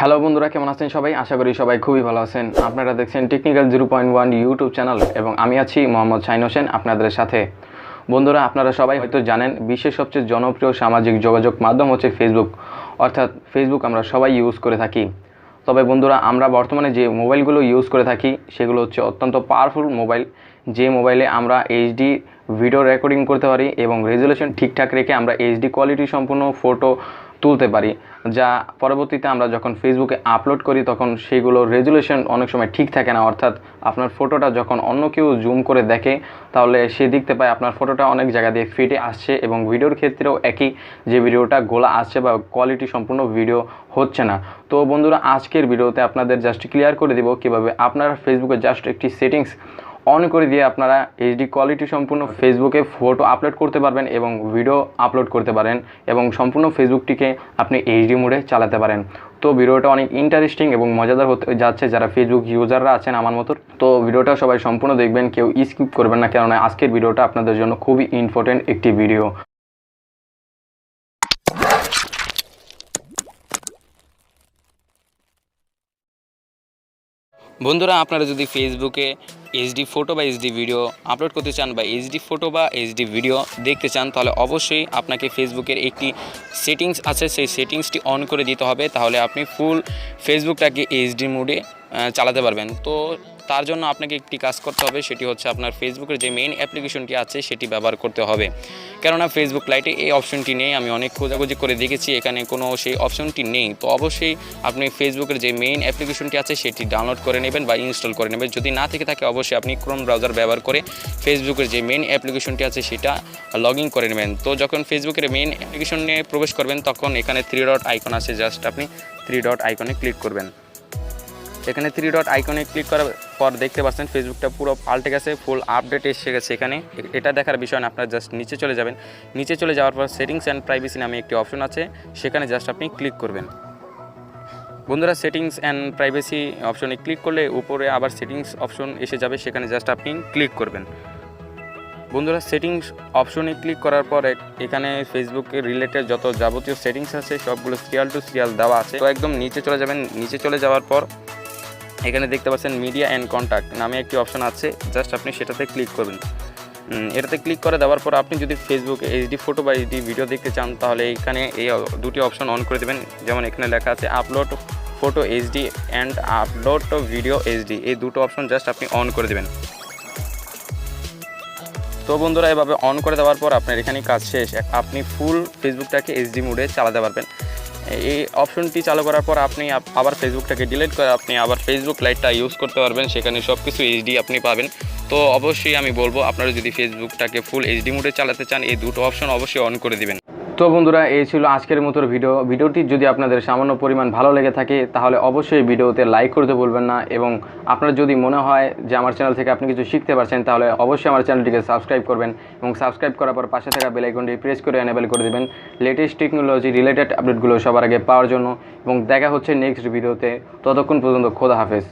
Hello বন্ধুরা, কেমন আছেন সবাই? আশা করি সবাই খুবই ভালো আছেন। আপনারা দেখছেন technical zero point one YouTube channel এবং আমি আছি মোহাম্মদ শাইন হোসেন আপনাদের সাথে। বন্ধুরা, আপনারা সবাই হয়তো জানেন, বিশ্বের সবচেয়ে জনপ্রিয় সামাজিক যোগাযোগ মাধ্যম হচ্ছে ফেসবুক অর্থাৎ ফেসবুক আমরা সবাই ইউজ করে থাকি। তবে বন্ধুরা, আমরা বর্তমানে যে মোবাইলগুলো ইউজ করে থাকি, সেগুলো হচ্ছে অত্যন্ত পাওয়ারফুল মোবাইল যে মোবাইলে আমরা এইচডি ভিডিও রেকর্ডিং করতে পারি এবং রেজুলেশন ঠিকঠাক রেখে আমরা এইচডি কোয়ালিটি সম্পূর্ণ ফটো তুলতে পারি, যা পরবর্তীতে আমরা যখন ফেসবুকে আপলোড করি তখন সেগুলো রেজুলেশন অনেক সময় ঠিক থাকে না। অর্থাৎ আপনার ফটোটা যখন অন্য কেউ জুম করে দেখে, তাহলে সে দেখতে পায় আপনার ফটোটা অনেক জায়গা দিয়ে ফেটে আসছে এবং ভিডিওর ক্ষেত্রেও একই যে ভিডিওটা গোলা আসছে বা কোয়ালিটি সম্পূর্ণ ভিডিও হচ্ছে না। তো বন্ধুরা, আজকের ভিডিওতে আপনাদের জাস্ট ক্লিয়ার করে দেবো কীভাবে আপনারা ফেসবুকে জাস্ট একটি সেটিংস অন করে দিয়ে আপনারা এইচডি কোয়ালিটি সম্পূর্ণ ফেসবুকে ফটো আপলোড করতে পারবেন এবং ভিডিও আপলোড করতে পারেন এবং সম্পূর্ণ ফেসবুকটিকে আপনি এইচডি মোডে চালাতে পারেন। তো ভিডিওটা অনেক ইন্টারেস্টিং এবং মজাদার হতে যাচ্ছে যারা ফেসবুক ইউজাররা আছেন আমার মতো। তো ভিডিওটা সবাই সম্পূর্ণ দেখবেন, কেউ স্কিপ করবেন না, কেননা আজকের ভিডিওটা আপনাদের জন্য খুবই ইম্পর্টেন্ট একটি ভিডিও বন্ধুরা, আপনারা যদি ফেসবুকে এইচডি ফটো বা এইচডি ভিডিও আপলোড করতে চান বা এইচডি ফটো বা এইচডি ভিডিও দেখতে চান, তাহলে অবশ্যই আপনাকে ফেসবুকের একটি সেটিংস আছে। সেই সেটিংসটি অন করে দিতে হবে, তাহলে আপনি ফুল ফেসবুকটাকে এইচডি মোডে চালাতে পারবেন। তো তার জন্য আপনাকে একটি কাজ করতে হবে, সেটি হচ্ছে আপনার ফেসবুকের যে মেইন অ্যাপ্লিকেশনটি আছে, সেটি ব্যবহার করতে হবে। কেননা ফেসবুক লাইটে এই অপশনটি নেই, আমি অনেক খোঁজাখুঁজি করে দেখেছি, এখানে কোনো সেই অপশনটি নেই। তো অবশ্যই আপনি ফেসবুকের যে মেইন অ্যাপ্লিকেশনটি আছে, সেটি ডাউনলোড করে নেবেন বা ইনস্টল করে নেবেন। যদি না থেকে থাকে, অবশ্যই আপনি ক্রোম ব্রাউজার ব্যবহার করে ফেসবুকের যে মেইন অ্যাপ্লিকেশনটি আছে, সেটা লগ ইন করে নেবেন। তো যখন ফেসবুকের মেইন অ্যাপ্লিকেশনে প্রবেশ করবেন, তখন এখানে থ্রি ডট আইকন আছে জাস্ট আপনি থ্রি ডট আইকনে ক্লিক করবেন। এখানে থ্রি ডট আইকনে ক্লিক করার পর দেখতে পাচ্ছেন ফেসবুকটা পুরো পাল্টে গেছে ফুল আপডেট এসে গেছে এখানে। এটা দেখার বিষয় না, আপনারা জাস্ট নিচে চলে যাবেন। নিচে চলে যাওয়ার পর সেটিংস অ্যান্ড প্রাইভেসি নামে একটি অপশন আছে, সেখানে জাস্ট আপনি ক্লিক করবেন। বন্ধুরা সেটিংস অ্যান্ড প্রাইভেসি অপশনে ক্লিক করলে উপরে আবার সেটিংস অপশন এসে যাবে, সেখানে জাস্ট আপনি ক্লিক করবেন। বন্ধুরা সেটিংস অপশনে ক্লিক করার পর এখানে ফেসবুকের রিলেটেড যত যাবতীয় সেটিংস আছে, সবগুলো সিরিয়াল টু সিরিয়াল দেওয়া আছে। তো একদম নিচে চলে যাবেন। নিচে চলে যাওয়ার পর এখানে দেখতে পাচ্ছেন মিডিয়া অ্যান্ড কন্ট্যাক্ট নামে একটি অপশন আছে জাস্ট আপনি সেটাতে ক্লিক করবেন। এটাতে ক্লিক করে দেওয়ার পর আপনি যদি ফেসবুক এইচডি ফটো বা এইচডি ভিডিও দেখতে চান, তাহলে এখানে এই দুটি অপশন অন করে দেবেন। যেমন এখানে লেখা আছে upload photo HD and upload video HD এই দুটো অপশন জাস্ট আপনি অন করে দেবেন। তো বন্ধুরা, এভাবে অন করে দেওয়ার পর আপনার এখানে কাজ শেষ। আপনি ফুল ফেসবুকটাকে এইচডি মোডে চালাতে পারবেন। এই অপশনটি চালু করার পর আপনি আবার ফেসবুকটাকে ডিলিট করে আপনি আবার ফেসবুক লাইটটা ইউজ করতে পারবেন। সেখানে সব কিছু এইচডি আপনি পাবেন। তো অবশ্যই আমি বলব, আপনারা যদি ফেসবুকটাকে ফুল এইচডি মোডে চালাতে চান, এই দুটো অপশন অবশ্যই অন করে দিবেন। তো বন্ধুরা, এই ছিল আজকের মতো ভিডিও। ভিডিওটি যদি আপনাদের সামান্য পরিমাণ ভালো লেগে থাকে, তাহলে অবশ্যই ভিডিওতে লাইক করতে বলবেন না এবং আপনার যদি মনে হয় যে আমার চ্যানেল থেকে আপনি কিছু শিখতে পারছেন, তাহলে অবশ্যই আমার চ্যানেলটিকে সাবস্ক্রাইব করবেন এবং সাবস্ক্রাইব করার পর পাশে থাকা বেল আইকনটি প্রেস করে এনেবেল করে দেবেন। লেটেস্ট টেকনোলজি রিলেটেড আপডেটগুলো সবার আগে পাওয়ার জন্য এবং দেখা হচ্ছে নেক্সট ভিডিওতে। ততক্ষণ পর্যন্ত খোদা হাফেজ।